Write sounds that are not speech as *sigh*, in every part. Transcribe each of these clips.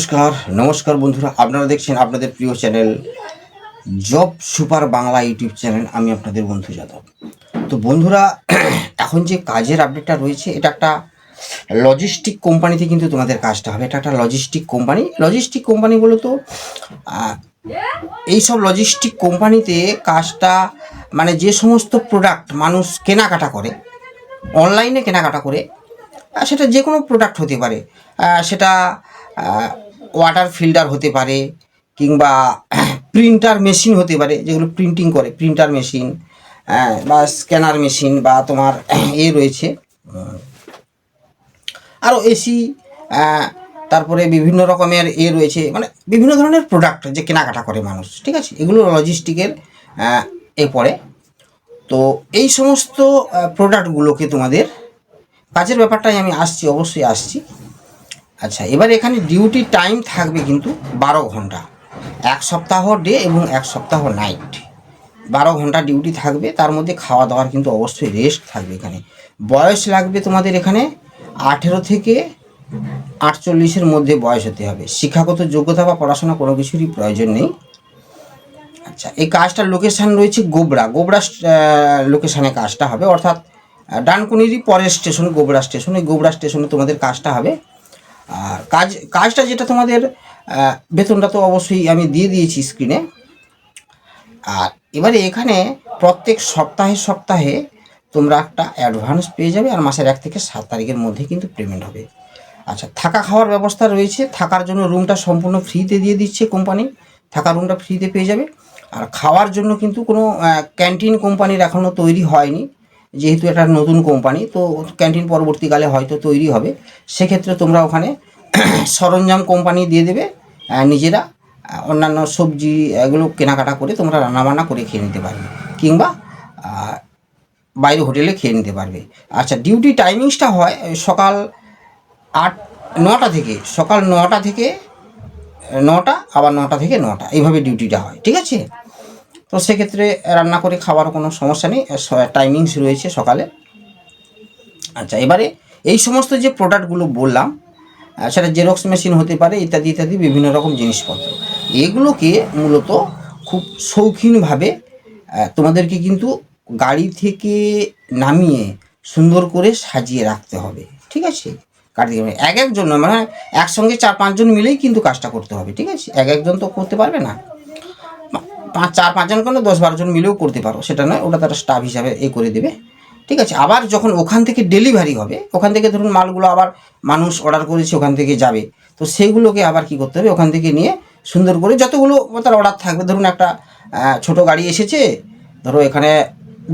নমস্কার নমস্কার বন্ধুরা আপনারা দেখছেন আপনাদের প্রিয় channel job super Bangla YouTube channel আমি আপনাদের বন্ধু যাদব। তো বন্ধুরা এখন যে কাজের আপডেটটা রয়েছে এটা একটা লজিস্টিক কোম্পানিতে কিন্তু তোমাদের কাজটা হবে। এটা একটা লজিস্টিক কোম্পানি লজিস্টিক কোম্পানিগুলো তো আহ, এইসব লজিস্টিক কোম্পানিতে কাজটা মানে যে সমস্ত প্রোডাক্ট মানুষ কেনাকাটা করে অনলাইনে কেনাকাটা করে সেটা যে কোনো প্রোডাক্ট হতে পারে। সেটা ওয়াটার ফিল্টার হতে পারে, কিংবা *clears throat* প্রিন্টার মেশিন হতে পারে, যেগুলো প্রিন্টিং করে প্রিন্টার মেশিন বা স্ক্যানার মেশিন বা তোমার *clears throat* এ রয়েছে। আরও এসি তারপরে বিভিন্ন রকমের এ রয়েছে মানে বিভিন্ন ধরনের প্রোডাক্ট যে কেনাকাটা করে মানুষ, ঠিক আছে? এগুলো লজিস্টিকের এ পড়ে। তো এই সমস্ত প্রোডাক্টগুলোকে তোমাদের, কাজের ব্যাপারটাই আমি আসছি, অবশ্যই আসছি। আচ্ছা এবার এখানে ডিউটি টাইম থাকবে কিন্তু বারো ঘণ্টা। এক সপ্তাহ ডে এবং এক সপ্তাহ নাইট বারো ঘণ্টা ডিউটি থাকবে, তার মধ্যে খাওয়া দাওয়ার কিন্তু অবশ্যই রেস্ট থাকবে এখানে। বয়স লাগবে তোমাদের এখানে আঠেরো থেকে আটচল্লিশের মধ্যে বয়স হতে হবে। শিক্ষাগত যোগ্যতা বা পড়াশোনা কোনো কিছুরই প্রয়োজন নেই। আচ্ছা এই কাজটার লোকেশান রয়েছে গোবরা। গোবরা লোকেশানে কাজটা হবে। অর্থাৎ ডানকুনিরই পরের স্টেশন গোবরা স্টেশন এই গোবরা স্টেশনে তোমাদের কাজটা হবে। কাজ, কাজটা যেটা তোমাদের বেতনটা তো অবশ্যই আমি দিয়ে দিয়েছি স্ক্রিনে আর এবারে এখানে প্রত্যেক সপ্তাহে সপ্তাহে তোমরা একটা অ্যাডভান্স পেয়ে যাবে আর মাসের এক থেকে সাত তারিখের মধ্যে কিন্তু পেমেন্ট হবে। আচ্ছা থাকা খাওয়ার ব্যবস্থা রয়েছে। থাকার জন্য রুমটা সম্পূর্ণ ফ্রিতে দিয়ে দিচ্ছে কোম্পানি থাকার রুমটা ফ্রিতে পেয়ে যাবে। আর খাওয়ার জন্য কিন্তু কোনো ক্যান্টিন কোম্পানির এখনও তৈরি হয়নি। যেহেতু এটা নতুন কোম্পানি, তো ক্যান্টিন পরবর্তীকালে হয়তো তৈরি হবে। সেক্ষেত্রে তোমরা ওখানে *clears throat* সরঞ্জাম কোম্পানি দিয়ে দেবে নিজেরা অন্যান্য সবজি এগুলো কেনাকাটা করে তোমরা রান্নাবান্না করে খেয়ে নিতে পারবে, কিংবা বাইরে হোটেলে খেয়ে নিতে পারবে। আচ্ছা ডিউটি টাইমিংসটা হয় সকাল আট, নটা থেকে, সকাল নটা থেকে নটা, আবার নটা থেকে নটা, এইভাবে ডিউটিটা হয়, ঠিক আছে? তো সেক্ষেত্রে রান্না করে খাওয়ার কোনো সমস্যা নেই টাইমিংস রয়েছে সকালে। আচ্ছা এবারে এই সমস্ত যে প্রোডাক্টগুলো বললাম সেটা জেরক্স মেশিন হতে পারে, ইত্যাদি ইত্যাদি বিভিন্ন রকম জিনিসপত্র। এগুলোকে মূলত খুব শৌখিনভাবে তোমাদেরকে কিন্তু গাড়ি থেকে নামিয়ে সুন্দর করে সাজিয়ে রাখতে হবে, ঠিক আছে? গাড়ি এক একজন মানে একসঙ্গে চার পাঁচজন মিলেই কিন্তু কাজটা করতে হবে, ঠিক আছে? এক একজন তো করতে পারবে না। পাঁচ চার পাঁচজন কেন দশ বারোজন মিলেও করতে পারো। সেটা নয়, ওটা তারা স্টাফ হিসাবে এ করে দেবে। ঠিক আছে? আবার যখন ওখান থেকে ডেলিভারি হবে, ওখান থেকে ধরুন মালগুলো আবার মানুষ অর্ডার করেছে, ওখান থেকে যাবে। তো সেইগুলোকে আবার কি করতে হবে? ওখান থেকে নিয়ে সুন্দর করে যতগুলো তার অর্ডার থাকবে, ধরুন একটা ছোট গাড়ি এসেছে, ধরো এখানে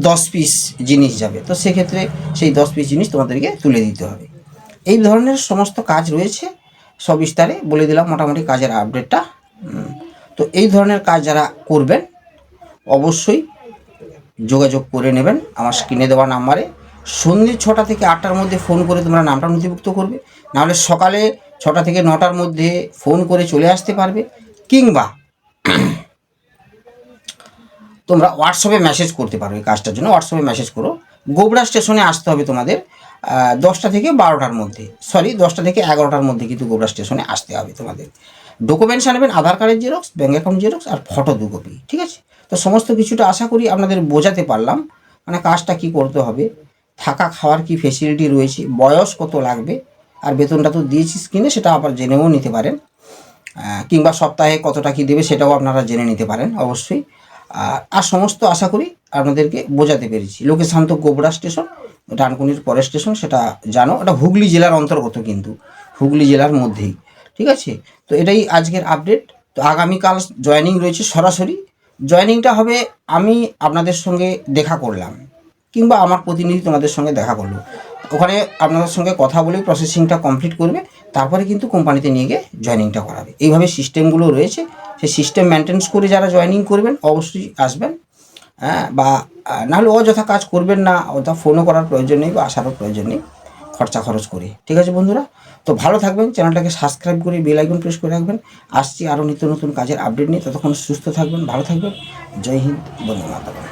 দশ পিস জিনিস যাবে। তো সেক্ষেত্রে সেই দশ পিস জিনিস তোমাদেরকে তুলে দিতে হবে। এই ধরনের সমস্ত কাজ রয়েছে, সবিস্তারে বলে দিলাম, মোটামুটি কাজের আপডেটটা তো এই ধরনের কাজ যারা করবেন, অবশ্যই যোগাযোগ করে নেবেন আমার স্ক্রিনে দেওয়া নাম্বারে। সন্ধ্যে ছটা থেকে আটটার মধ্যে ফোন করে তোমরা নামটা নথিভুক্ত করবে। নাহলে সকালে ছটা থেকে নটার মধ্যে ফোন করে চলে আসতে পারবে, কিংবা তোমরা হোয়াটসঅ্যাপে মেসেজ করতে পারো এই কাজটার জন্য। হোয়াটসঅ্যাপে মেসেজ করো। গোবরা স্টেশনে আসতে হবে তোমাদের দশটা থেকে বারোটার মধ্যে। সরি, দশটা থেকে এগারোটার মধ্যে কিন্তু গোবরা স্টেশনে আসতে হবে তোমাদের। ডকুমেন্টস আনবেন আধার কার্ডের জেরক্স ব্যাঙ্ক অ্যাকাউন্ট জেরক্স আর ফটো দু কপি ঠিক আছে? তো সমস্ত কিছুটা আশা করি আপনাদের বোঝাতে পারলাম মানে কাজটা কি করতে হবে, থাকা খাওয়ার কি ফেসিলিটি রয়েছে, বয়স কত লাগবে, আর বেতনটা তো দিয়েছি স্ক্রিনে সেটা আবার জেনেও নিতে পারেন। কিংবা সপ্তাহে কতটা কি দেবে সেটাও আপনারা জেনে নিতে পারেন, অবশ্যই। আর আর সমস্ত আশা করি আপনাদেরকে বোঝাতে পেরেছি। লোকেশান তো গোবরা স্টেশন, ডানকুনির পরের স্টেশন, সেটা জানো এটা হুগলি জেলার অন্তর্গত কিন্তু, হুগলি জেলার মধ্যেই। ঠিক আছে? তো এটাই আজকের আপডেট তো আগামীকাল জয়েনিং রয়েছে সরাসরি। জয়েনিংটা হবে আমি আপনাদের সঙ্গে দেখা করলাম, কিংবা আমার প্রতিনিধি তোমাদের সঙ্গে দেখা করল। ওখানে আপনাদের সঙ্গে কথা বলে প্রসেসিংটা কমপ্লিট করবে, তারপরে কিন্তু কোম্পানিতে নিয়ে গিয়ে জয়েনিংটা করাবে। এইভাবে সিস্টেমগুলো রয়েছে, সেই সিস্টেম মেনটেন্স করে যারা জয়েনিং করবেন, অবশ্যই আসবেন। হ্যাঁ বা নাহলে অযথা কাজ করবেন না, অযথা ফোনও করার প্রয়োজন নেই বা আসারও প্রয়োজন নেই। খরচা খরচ করি। ঠিক আছে বন্ধুরা? তো ভালো থাকবেন, চ্যানেলটাকে সাবস্ক্রাইব করে বেল আইকন প্রেস করে রাখবেন। আসছি আরও নিত্য নতুন কাজের আপডেট নিয়ে। ততক্ষণ সুস্থ থাকবেন, ভালো থাকবেন। জয় হিন্দ বন্ধু মাতরম।